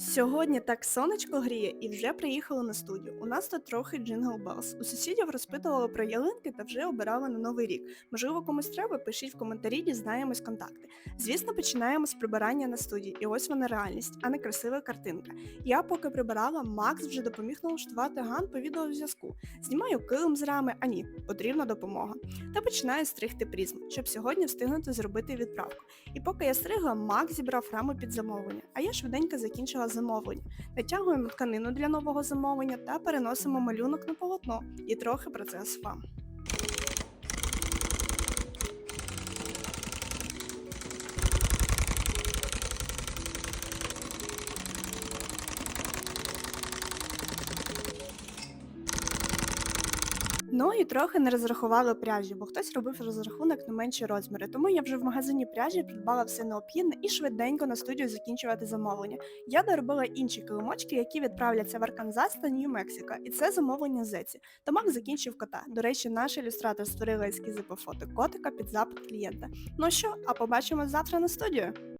Сьогодні так сонечко гріє і вже приїхали на студію. У нас тут трохи джингл белс. У сусідів розпитували про ялинки та вже обирали на новий рік. Можливо, комусь треба, пишіть в коментарі, дізнаємось контакти. Звісно, починаємо з прибирання на студії, і ось вона реальність, а не красива картинка. Я поки прибирала, Макс вже допоміг налаштувати ган по відеозв'язку. Знімаю килим з рами, а ні, потрібна допомога. Та починаю стригти призму, щоб сьогодні встигнути зробити відправку. І поки я стригла, Макс зібрав раму під замовлення, а я швиденько закінчила замовлення. Натягуємо тканину для нового замовлення та переносимо малюнок на полотно і трохи процес вам. Ну і трохи не розрахували пряжі, бо хтось робив розрахунок на менші розміри. Тому я вже в магазині пряжі придбала все необхідне і швиденько на студію закінчувати замовлення. Я доробила інші килимочки, які відправляться в Арканзас та Нью-Мексико, і це замовлення Зеці. Та Мак закінчив кота. До речі, наш ілюстратор створила ескізи по фото котика під запит клієнта. Ну що, а побачимо завтра на студію.